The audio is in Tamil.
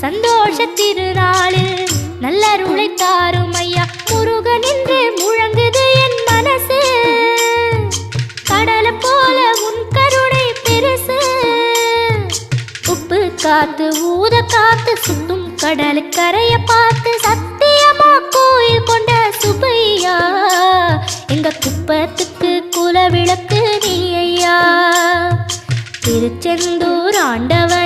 சந்தோஷ திருநாளில் நல்லருளை தாரும் ஐயா முருகன் என்று முழங்குது என் மனசு. கடலை போல உன் கருணை பெருசு. உப்பு காத்து ஊத காத்து சுத்தும் கடலு கரைய பார்த்து சத்தியமா கோயில் கொண்ட சுபையா எங்க குப்பத்துக்கு குல விளக்கு நீ ஐயா. திருச்செந்தூர் ஆண்டவன்